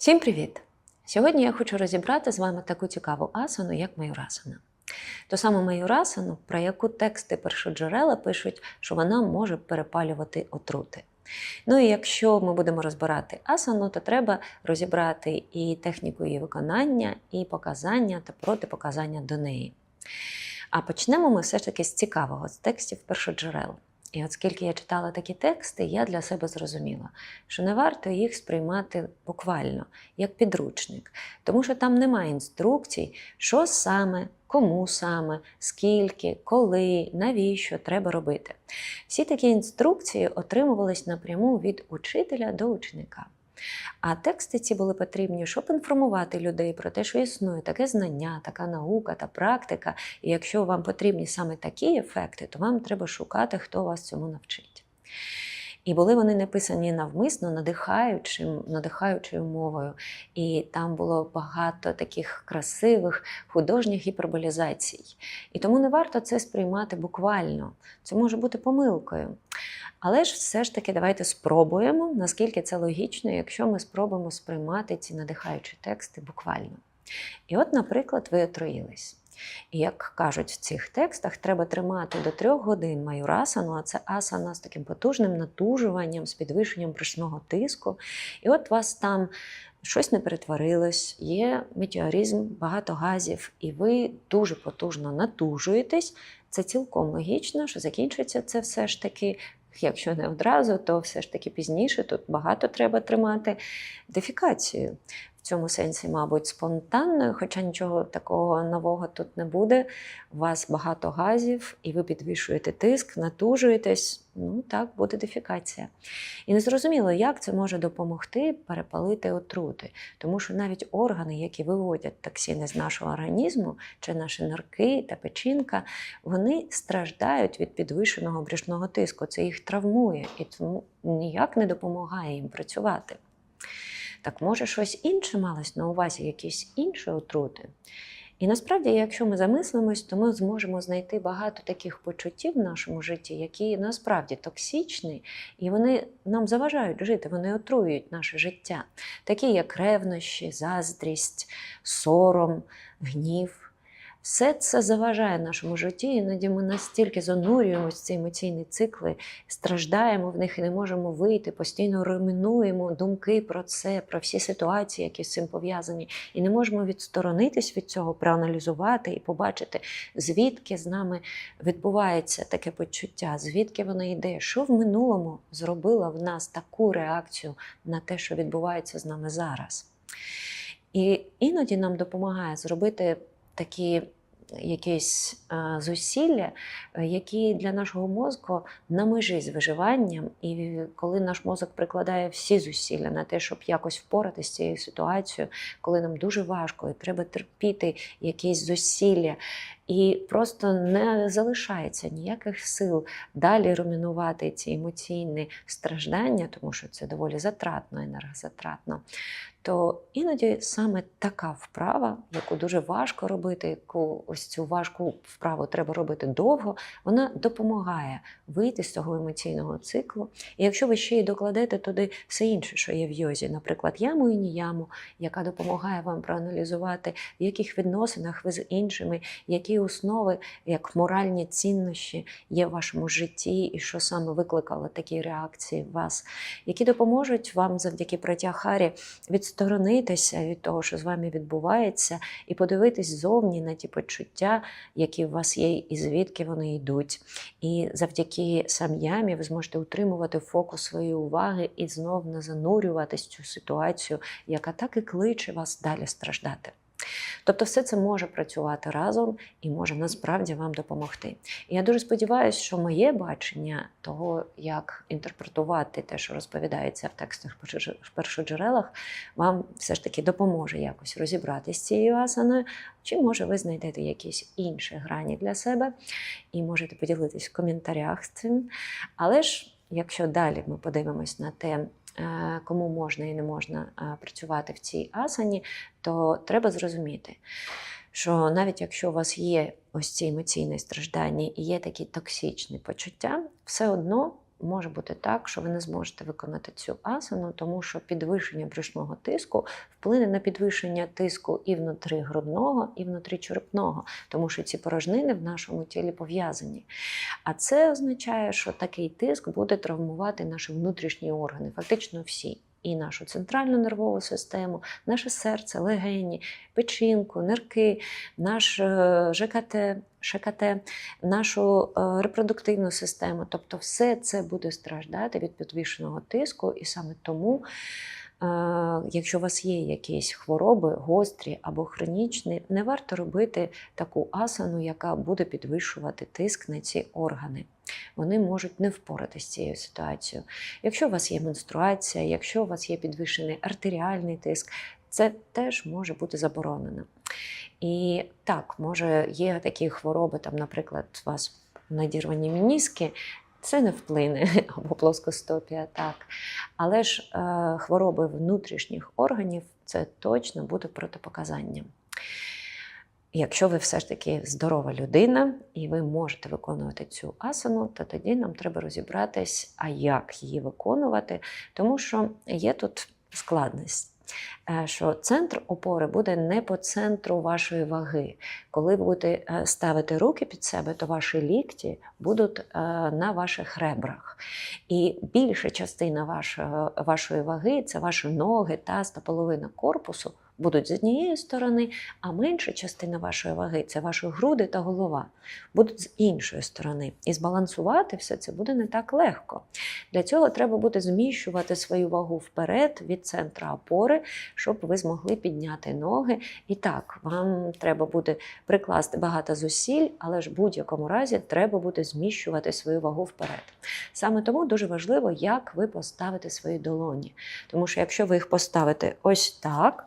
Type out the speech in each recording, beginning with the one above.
Всім привіт! Сьогодні я хочу розібрати з вами таку цікаву асану, як маюрасана. Ту саму маюрасану, про яку тексти першоджерела пишуть, що вона може перепалювати отрути. Ну і якщо ми будемо розбирати асану, то треба розібрати і техніку її виконання, і показання та протипоказання до неї. А почнемо ми все ж таки з цікавого, з текстів першоджерел. І оскільки я читала такі тексти, я для себе зрозуміла, що не варто їх сприймати буквально, як підручник, тому що там немає інструкцій, що саме, кому саме, скільки, коли, навіщо треба робити. Всі такі інструкції отримувались напряму від учителя до ученика. А тексти ці були потрібні, щоб інформувати людей про те, що існує таке знання, така наука та практика. І якщо вам потрібні саме такі ефекти, то вам треба шукати, хто вас цьому навчить. І були вони написані навмисно, надихаючим, надихаючою мовою. І там було багато таких красивих художніх гіперболізацій. І тому не варто це сприймати буквально. Це може бути помилкою. Але ж все ж таки давайте спробуємо, наскільки це логічно, якщо ми спробуємо сприймати ці надихаючі тексти буквально. І от, наприклад, ви отруїлись. І як кажуть в цих текстах, треба тримати до трьох годин маюрасану, а це асана з таким потужним натужуванням, з підвищенням брюшного тиску. І от вас там щось не перетворилось, є метеоризм, багато газів, і ви дуже потужно натужуєтесь. Це цілком логічно, що закінчується це все ж таки. Якщо не одразу, то все ж таки пізніше тут багато треба тримати дефікацію. В цьому сенсі, мабуть, спонтанною, хоча нічого такого нового тут не буде. У вас багато газів, і ви підвищуєте тиск, натужуєтесь. Ну так, буде дефікація. І незрозуміло, як це може допомогти перепалити отрути. Тому що навіть органи, які виводять токсини з нашого організму, чи наші нирки та печінка, вони страждають від підвищеного брюшного тиску. Це їх травмує і тому ніяк не допомагає їм працювати. Так може щось інше малось на увазі, якісь інші отрути. І насправді, якщо ми замислимось, то ми зможемо знайти багато таких почуттів в нашому житті, які насправді токсичні, і вони нам заважають жити, вони отруюють наше життя, такі як ревнощі, заздрість, сором, гнів. Все це заважає нашому житті, іноді ми настільки занурюємося в ці емоційні цикли, страждаємо в них і не можемо вийти, постійно руйнуємо думки про це, про всі ситуації, які з цим пов'язані, і не можемо відсторонитись від цього, проаналізувати і побачити, звідки з нами відбувається таке почуття, звідки воно йде, що в минулому зробило в нас таку реакцію на те, що відбувається з нами зараз. І іноді нам допомагає зробити такі якісь а, зусилля, е, які для нашого мозку на межі з виживанням, і коли наш мозок прикладає всі зусилля на те, щоб якось впоратися з цією ситуацією, коли нам дуже важко і треба терпіти якісь зусилля, і просто не залишається ніяких сил далі румінувати ці емоційні страждання, тому що це доволі затратно, енергозатратно. То іноді саме така вправа, яку дуже важко робити, яку ось цю важку вправу треба робити довго, вона допомагає вийти з цього емоційного циклу. І якщо ви ще й докладете туди все інше, що є в йозі, наприклад, яму і ніяму, яка допомагає вам проаналізувати, в яких відносинах ви з іншими, які основи, як моральні цінності є в вашому житті, і що саме викликало такі реакції в вас, які допоможуть вам завдяки протяхарі відсторонитися від того, що з вами відбувається, і подивитись зовні на ті почуття, які у вас є, і звідки вони йдуть. І завдяки сам'ямі ви зможете утримувати фокус своєї уваги і знов не занурюватись в цю ситуацію, яка так і кличе вас далі страждати. Тобто, все це може працювати разом і може насправді вам допомогти. І я дуже сподіваюся, що моє бачення того, як інтерпретувати те, що розповідається в текстах першоджерелах, вам все ж таки допоможе якось розібратися з цією асаною, чи може ви знайдете якісь інші грані для себе і можете поділитись в коментарях з цим. Але ж, якщо далі ми подивимось на те, кому можна і не можна е, працювати в цій асані, то треба зрозуміти, що навіть якщо у вас є ось ці емоційні страждання і є такі токсичні почуття, все одно може бути так, що ви не зможете виконати цю асану, тому що підвищення брюшного тиску вплине на підвищення тиску і внутрі грудного, і внутрі черепного, тому що ці порожнини в нашому тілі пов'язані. А це означає, що такий тиск буде травмувати наші внутрішні органи, фактично всі. І нашу центральну нервову систему, наше серце, легені, печінку, нирки, наш е, ЖКТ, ШКТ, нашу е, репродуктивну систему. Тобто, все це буде страждати від підвищеного тиску, і саме тому. е, Якщо у вас є якісь хвороби, гострі або хронічні, не варто робити таку асану, яка буде підвищувати тиск на ці органи. Вони можуть не впоратися з цією ситуацією. Якщо у вас є менструація, якщо у вас є підвищений артеріальний тиск, це теж може бути заборонено. І так, може, є такі хвороби, там, наприклад, у вас надірвані мініски, це не вплине або плоскостопія, так. Але ж е, хвороби внутрішніх органів це точно буде протипоказанням. Якщо ви все ж таки здорова людина і ви можете виконувати цю асану, то тоді нам треба розібратись, а як її виконувати, тому що є тут складність. е, Що центр опори буде не по центру вашої ваги. Коли ви будете е, ставити руки під себе, то ваші лікті будуть е, на ваших ребрах. І більша частина вашої ваги це ваші ноги, таз та половина корпусу будуть з однієї сторони, а менша частина вашої ваги це ваші груди та голова, будуть з іншої сторони. І збалансувати все це буде не так легко. Для цього треба буде зміщувати свою вагу вперед від центра опори, щоб ви змогли підняти ноги. І так, вам треба буде прикласти багато зусиль, але ж в будь-якому разі треба буде зміщувати свою вагу вперед. Саме тому дуже важливо, як ви поставите свої долоні. Тому що якщо ви їх поставите ось так,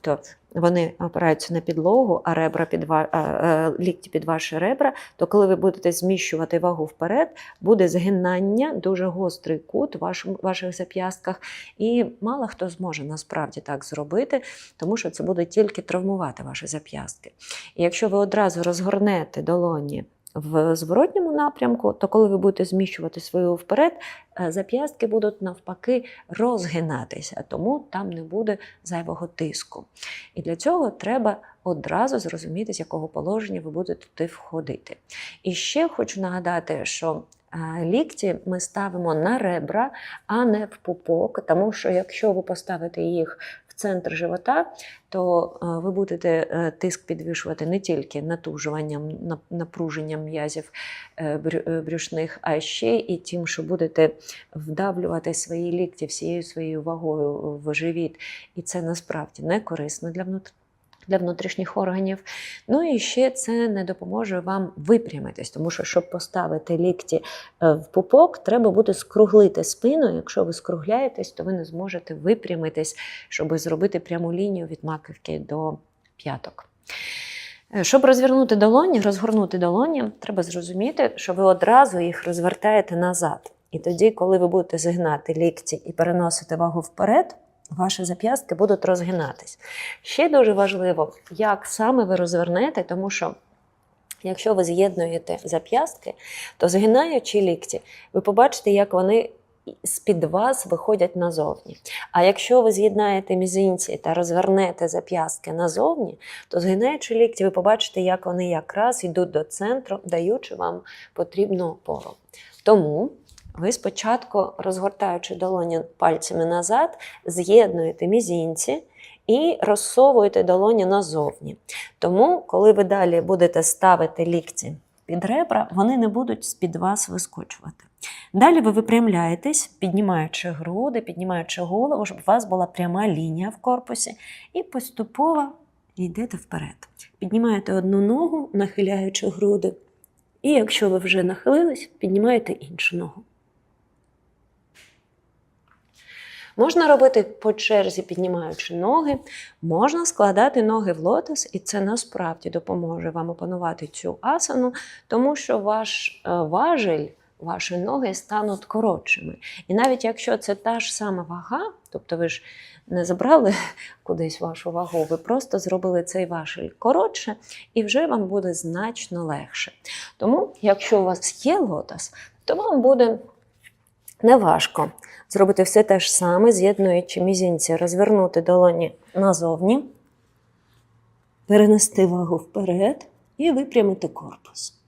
тобто вони опираються на підлогу, а ребра під ва- е, лікті під ваші ребра, то коли ви будете зміщувати вагу вперед, буде згинання, дуже гострий кут в вашому- ваших зап'ястках. І мало хто зможе насправді так зробити, тому що це буде тільки травмувати ваші зап'ястки. І якщо ви одразу розгорнете долоні в зворотньому напрямку, то коли ви будете зміщувати свою вперед, е, зап'ястки будуть навпаки розгинатися, тому там не буде зайвого тиску. І для цього треба одразу зрозуміти, з якого положення ви будете туди входити. І ще хочу нагадати, що е, лікті ми ставимо на ребра, а не в пупок, тому що якщо ви поставите їх центр живота, то е, ви будете е, тиск підвищувати не тільки натужуванням, напруженням м'язів е, брюшних, а ще і тим, що будете вдавлювати свої лікті всією своєю вагою в живіт. І це насправді не корисно для внутрішнього. Для внутрішніх органів. Ну і ще це не допоможе вам випрямитись, тому що, щоб поставити лікті е, в пупок, треба буде скруглити спину. Якщо ви скругляєтесь, то ви не зможете випрямитись, щоб зробити пряму лінію від маківки до п'яток. Е, Щоб розвернути долоні, розгорнути долоні, треба зрозуміти, що ви одразу їх розвертаєте назад. І тоді, коли ви будете згинати лікті і переносити вагу вперед, ваші зап'ястки будуть розгинатись. Ще дуже важливо, як саме ви розвернете, тому що якщо ви з'єднуєте зап'ястки, то згинаючи лікті, ви побачите, як вони з-під вас виходять назовні. А якщо ви з'єднаєте мізинці та розвернете зап'ястки назовні, то згинаючи лікті, ви побачите, як вони якраз йдуть до центру, даючи вам потрібну опору. Тому ви спочатку, розгортаючи долоні пальцями назад, з'єднуєте мізинці і розсовуєте долоні назовні. Тому, коли ви далі будете ставити лікті під ребра, вони не будуть з-під вас вискочувати. Далі ви випрямляєтесь, піднімаючи груди, піднімаючи голову, щоб у вас була пряма лінія в корпусі, і поступово йдете вперед. Піднімаєте одну ногу, нахиляючи груди. І якщо ви вже нахилились, піднімаєте іншу ногу. Можна робити по черзі, піднімаючи ноги, можна складати ноги в лотос, і це насправді допоможе вам опанувати цю асану, тому що ваш е, важель, ваші ноги стануть коротшими. І навіть якщо це та ж сама вага, тобто ви ж не забрали кудись вашу вагу, ви просто зробили цей важель коротше, і вже вам буде значно легше. Тому, якщо у вас є лотос, то вам буде Неважко зробити все те ж саме, з'єднуючи мізинці, розвернути долоні назовні, перенести вагу вперед і випрямити корпус.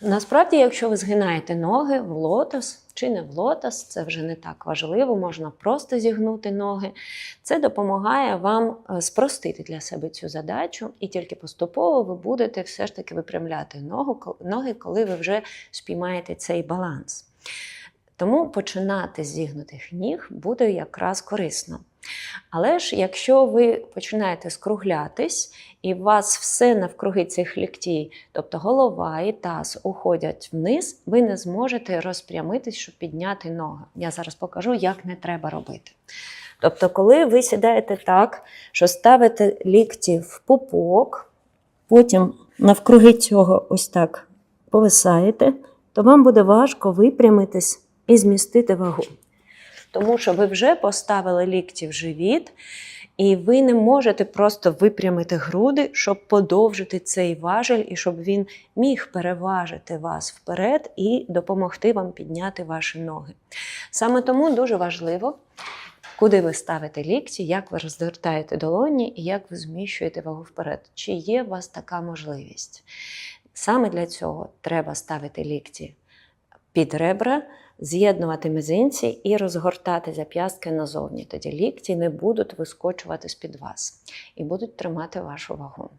Насправді, якщо ви згинаєте ноги в лотос чи не в лотос, це вже не так важливо, можна просто зігнути ноги. Це допомагає вам е, спростити для себе цю задачу, і тільки поступово ви будете все ж таки випрямляти ноги, коли ви вже спіймаєте цей баланс. Тому починати з зігнутих ніг буде якраз корисно. Але ж якщо ви починаєте скруглятись, і у вас все навкруги цих ліктій, тобто голова і таз уходять вниз, ви не зможете розпрямитись, щоб підняти ноги. Я зараз покажу, як не треба робити. Тобто, коли ви сідаєте так, що ставите лікті в пупок, потім навкруги цього ось так повисаєте, то вам буде важко випрямитись і змістити вагу. Тому що ви вже поставили лікті в живіт, і ви не можете просто випрямити груди, щоб подовжити цей важель, і щоб він міг переважити вас вперед і допомогти вам підняти ваші ноги. Саме тому дуже важливо, куди ви ставите лікті, як ви розвертаєте долоні і як ви зміщуєте вагу вперед. Чи є у вас така можливість? Саме для цього треба ставити лікті під ребра, з'єднувати мізинці і розгортати зап'ястки назовні. Тоді лікті не будуть вискочувати з-під вас і будуть тримати вашу вагу.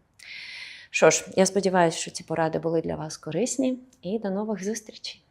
Що ж, я сподіваюся, що ці поради були для вас корисні, і до нових зустрічей!